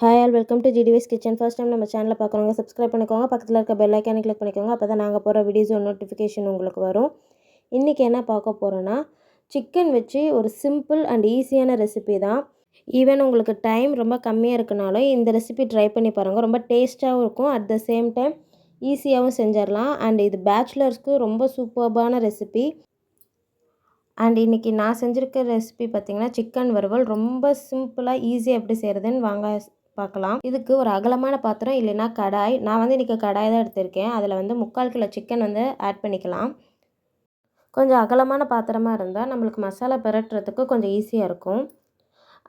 Hi all welcome to GTV's kitchen first time நம்ம சேனலில் பார்க்குறவங்க சப்ஸ்கிரைப் பண்ணிக்கோங்க. பக்கத்தில் இருக்க பெல் ஐக்கானை கிளிக் பண்ணிக்கோங்க. அப்போ தான் நாங்கள் போகிற வீடியோ நோட்டிஃபிகேஷன் உங்களுக்கு வரும். இன்றைக்கி என்ன பார்க்க போகிறோன்னா சிக்கன் வச்சு ஒரு சிம்பிள் அண்ட் ஈஸியான ரெசிபி தான். ஈவன் உங்களுக்கு டைம் ரொம்ப கம்மியாக இருக்குனாலும் இந்த ரெசிபி ட்ரை பண்ணி பாருங்கள் ரொம்ப டேஸ்ட்டாகவும் இருக்கும். அட் த சேம் டைம் ஈஸியாகவும் செஞ்சிடலாம். அண்ட் இது பேச்சுலர்ஸ்க்கு ரொம்ப சூப்பர்பான ரெசிபி அண்ட் இன்றைக்கி நான் செஞ்சுருக்க ரெசிபி பார்த்திங்கன்னா சிக்கன் வறுவல் ரொம்ப சிம்பிளாக ஈஸியாக எப்படி செய்கிறதுன்னு வாங்க பார்க்கலாம். இதுக்கு ஒரு அகலமான பாத்திரம் இல்லைன்னா கடாய். நான் வந்து இன்றைக்கி கடாய் தான் எடுத்திருக்கேன். அதில் வந்து முக்கால் கிலோ சிக்கன் வந்து ஆட் பண்ணிக்கலாம். கொஞ்சம் அகலமான பாத்திரமாக இருந்தால் நம்மளுக்கு மசாலா பிரட்டுறதுக்கு கொஞ்சம் ஈஸியாக இருக்கும்.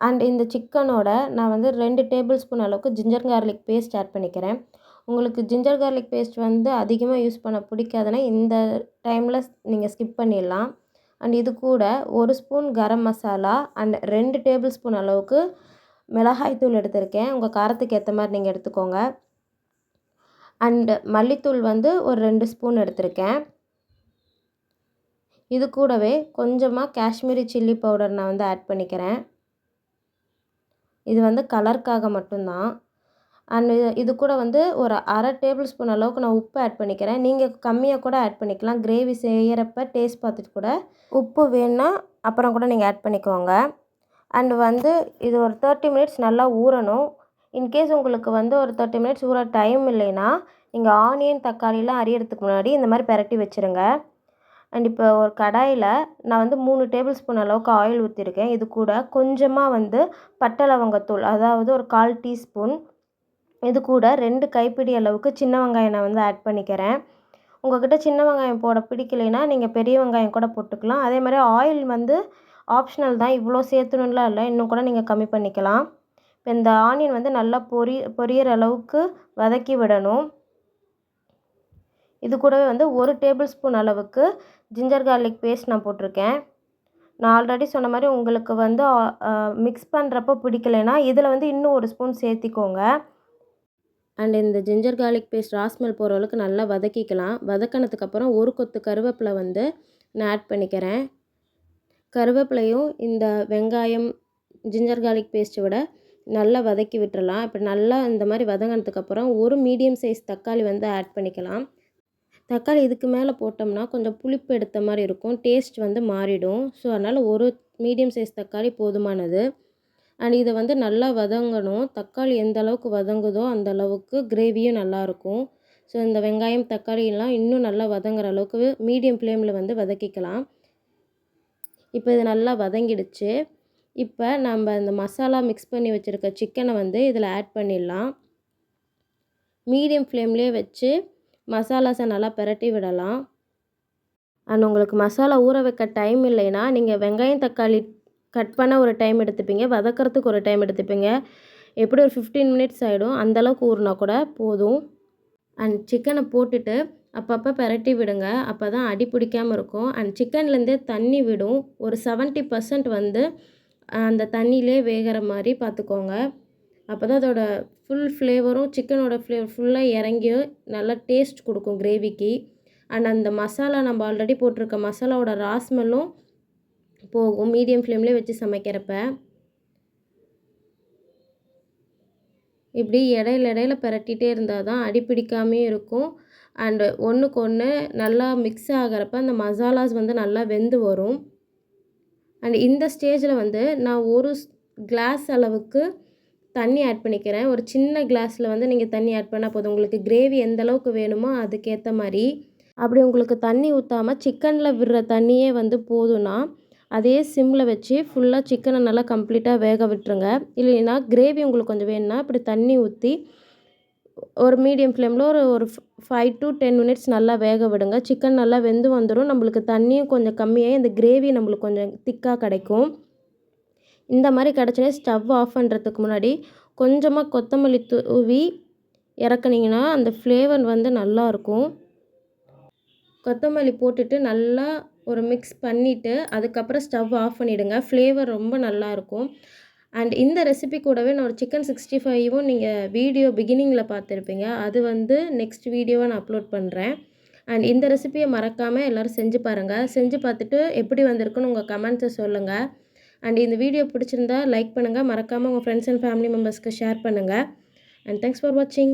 அண்ட் இந்த சிக்கனோட நான் வந்து ரெண்டு டேபிள் ஸ்பூன் அளவுக்கு ஜிஞ்சர் கார்லிக் பேஸ்ட் ஆட் பண்ணிக்கிறேன். உங்களுக்கு ஜிஞ்சர் கார்லிக் பேஸ்ட் வந்து அதிகமாக யூஸ் பண்ண பிடிக்காதுன்னா இந்த டைமில் நீங்கள் ஸ்கிப் பண்ணிடலாம். அண்ட் இது கூட ஒரு ஸ்பூன் கரம் மசாலா அண்ட் ரெண்டு டேபிள் ஸ்பூன் அளவுக்கு மிளகாய் தூள் எடுத்திருக்கேன். உங்கள் காரத்துக்கு ஏற்ற மாதிரி நீங்கள் எடுத்துக்கோங்க. அண்டு மல்லித்தூள் வந்து ஒரு ரெண்டு ஸ்பூன் எடுத்திருக்கேன். இது கூடவே கொஞ்சமாக காஷ்மீரி சில்லி பவுடர் நான் வந்து ஆட் பண்ணிக்கிறேன். இது வந்து கலருக்காக மட்டும்தான். அண்ட் இது கூட வந்து ஒரு அரை டேபிள் ஸ்பூன் அளவுக்கு நான் உப்பு ஆட் பண்ணிக்கிறேன். நீங்கள் கம்மியாக கூட ஆட் பண்ணிக்கலாம். கிரேவி செய்கிறப்ப டேஸ்ட் பார்த்துட்டு கூட உப்பு வேணுன்னா அப்புறம் கூட நீங்கள் ஆட் பண்ணிக்கோங்க. அண்ட் வந்து இது ஒரு தேர்ட்டி மினிட்ஸ் நல்லா ஊறணும். இன்கேஸ் உங்களுக்கு வந்து ஒரு தேர்ட்டி மினிட்ஸ் ஊற டைம் இல்லைன்னா நீங்கள் ஆனியன் தக்காளிலாம் அரியறதுக்கு முன்னாடி இந்த மாதிரி பெரட்டி வச்சுருங்க. அண்ட் இப்போ ஒரு கடாயில் நான் வந்து மூணு டேபிள் ஸ்பூன் அளவுக்கு ஆயில் ஊற்றிருக்கேன் இது கூட கொஞ்சமாக வந்து பட்டை லவங்கத்தூள் அதாவது ஒரு கால் டீஸ்பூன் இது கூட ரெண்டு கைப்பிடி அளவுக்கு சின்ன வெங்காயம் நான் வந்து ஆட் பண்ணிக்கிறேன். உங்கள்கிட்ட சின்ன வெங்காயம் போட பிடிக்கலைன்னா நீங்கள் பெரிய வெங்காயம் கூட போட்டுக்கலாம். அதே மாதிரி ஆயில் வந்து ஆப்ஷனல் தான் இவ்வளோ சேர்த்துணும்லாம் இல்லை இன்னும் கூட நீங்கள் கம்மி பண்ணிக்கலாம். இப்போ இந்த ஆனியன் வந்து நல்லா பொரி பொரியிற அளவுக்கு வதக்கி விடணும். இது கூடவே வந்து ஒரு டேபிள் ஸ்பூன் அளவுக்கு ஜிஞ்சர் கார்லிக் பேஸ்ட் நான் போட்டிருக்கேன். நான் ஆல்ரெடி சொன்ன மாதிரி உங்களுக்கு வந்து மிக்ஸ் பண்ணுறப்போ பிடிக்கலைன்னா இதில் வந்து இன்னும் ஒரு ஸ்பூன் சேர்த்திக்கோங்க. அண்ட் இந்த ஜிஞ்சர் கார்லிக் பேஸ்ட் ராஸ்மெல் போகிற அளவுக்கு நல்லா வதக்கிக்கலாம். வதக்கினதுக்கப்புறம் ஒரு கொத்து கருவேப்பிலை வந்து நான் ஆட் பண்ணிக்கிறேன். கருவேப்பிலையும் இந்த வெங்காயம் ஜிஞ்சர் கார்லிக் பேஸ்ட்டை விட நல்லா வதக்கி விட்டுறலாம். இப்போ நல்லா இந்த மாதிரி வதங்கினதுக்கப்புறம் ஒரு மீடியம் சைஸ் தக்காளி வந்து ஆட் பண்ணிக்கலாம். தக்காளி இதுக்கு மேலே போட்டோம்னா கொஞ்சம் புளிப்பு எடுத்த மாதிரி இருக்கும். டேஸ்ட் வந்து மாறிடும். ஸோ அதனால் ஒரு மீடியம் சைஸ் தக்காளி போதுமானது. அண்ட் இதை வந்து நல்லா வதங்கணும். தக்காளி எந்த அளவுக்கு வதங்குதோ அந்த அளவுக்கு கிரேவியும் நல்லாயிருக்கும் ஸோ இந்த வெங்காயம் தக்காளியெல்லாம் இன்னும் நல்லா வதங்குற அளவுக்கு மீடியம் ஃப்ளேமில் வந்து வதக்கிக்கலாம். இப்போ இது நல்லா வதங்கிடுச்சு. இப்போ நம்ம இந்த மசாலா மிக்ஸ் பண்ணி வச்சுருக்க சிக்கனை வந்து இதில் ஆட் பண்ணிடலாம். மீடியம் ஃப்ளேம்லேயே வச்சு மசாலாஸை நல்லா பிரட்டி விடலாம். அண்ட் உங்களுக்கு மசாலா ஊற வைக்க டைம் இல்லைன்னா நீங்கள் வெங்காயம் தக்காளி கட் பண்ண ஒரு டைம் எடுத்துப்பீங்க. வதக்கிறதுக்கு ஒரு டைம் எடுத்துப்பீங்க. எப்படி ஒரு ஃபிஃப்டீன் மினிட்ஸ் ஆகிடும் அந்தளவுக்கு ஊறினா கூட போதும். அண்ட் சிக்கனை போட்டுட்டு அப்பப்போ பெரட்டி விடுங்க. அப்போ தான் அடி பிடிக்காமல் இருக்கும். அண்ட் சிக்கன்லேருந்தே தண்ணி விடும். ஒரு செவன்ட்டி பர்சன்ட் வந்து அந்த தண்ணியிலே வேகிற மாதிரி பார்த்துக்கோங்க அப்போ தான் அதோட ஃபுல் ஃப்ளேவரும் சிக்கனோட ஃப்ளேவர் ஃபுல்லாக இறங்கி நல்லா டேஸ்ட் கொடுக்கும் கிரேவிக்கு அண்ட் அந்த மசாலா நம்ம ஆல்ரெடி போட்டிருக்க மசாலாவோட ராஸ்மெல்லும் போகும். மீடியம் ஃப்ளேம்லேயே வச்சு சமைக்கிறப்ப. இப்படி இடையில இடையில பிரட்டிகிட்டே இருந்தால் தான் அடி பிடிக்காமையும் இருக்கும். அண்டு ஒன்றுக்கு ஒன்று நல்லா மிக்ஸ் ஆகிறப்ப அந்த மசாலாஸ் வந்து நல்லா வெந்து வரும். அண்ட் இந்த ஸ்டேஜில் வந்து நான் ஒரு கிளாஸ் அளவுக்கு தண்ணி ஆட் பண்ணிக்கிறேன். ஒரு சின்ன கிளாஸில் வந்து நீங்கள் தண்ணி ஆட் பண்ணால் போதும். உங்களுக்கு கிரேவி எந்த அளவுக்கு வேணுமோ அதுக்கேற்ற மாதிரி. அப்படி உங்களுக்கு தண்ணி ஊற்றாமல் சிக்கனில் விடுற தண்ணியே வந்து போதும்னா அதே சிம்மில் வச்சு ஃபுல்லாக சிக்கனை நல்லா கம்ப்ளீட்டாக வேக விட்டுருங்க. இல்லைன்னா கிரேவி உங்களுக்கு கொஞ்சம் வேணும்னா இப்படி தண்ணி ஊற்றி ஒரு மீடியம் ஃப்ளேமில் ஒரு ஒரு ஃபைவ் டு டென் மினிட்ஸ் நல்லா வேக விடுங்க. சிக்கன் நல்லா வெந்து வந்துடும் நம்மளுக்கு தண்ணியும் கொஞ்சம் கம்மியாகி இந்த கிரேவி நம்மளுக்கு கொஞ்சம் திக்காக கிடைக்கும். இந்த மாதிரி கிடச்சோன்னே ஸ்டவ் ஆஃப் பண்ணுறதுக்கு முன்னாடி கொஞ்சமாக கொத்தமல்லி தூவி இறக்குனீங்கன்னா அந்த ஃப்ளேவர் வந்து நல்லாயிருக்கும் கொத்தமல்லி போட்டுட்டு நல்லா ஒரு மிக்ஸ் பண்ணிவிட்டு அதுக்கப்புறம் ஸ்டவ் ஆஃப் பண்ணிவிடுங்க ஃப்ளேவர் ரொம்ப நல்லாயிருக்கும் அண்ட் இந்த ரெசிபி கூடவே நான் ஒரு சிக்கன் சிக்ஸ்டி ஃபைவும் நீங்கள் வீடியோ பிகினிங்கில் பார்த்துருப்பீங்க. அது வந்து நெக்ஸ்ட் வீடியோவை நான் அப்லோட் பண்ணுறேன் அண்ட் இந்த ரெசிபியை மறக்காமல் எல்லோரும் செஞ்சு பாருங்கள் செஞ்சு பார்த்துட்டு எப்படி வந்திருக்குன்னு உங்கள் கமெண்ட்ஸை சொல்லுங்கள் அண்ட் இந்த வீடியோ பிடிச்சிருந்தா லைக் பண்ணுங்கள் மறக்காமல் உங்கள் ஃப்ரெண்ட்ஸ் அண்ட் ஃபேமிலி மெம்பர்ஸ்க்கு ஷேர் பண்ணுங்கள் அண்ட் தேங்க்ஸ் ஃபார் வாட்சிங்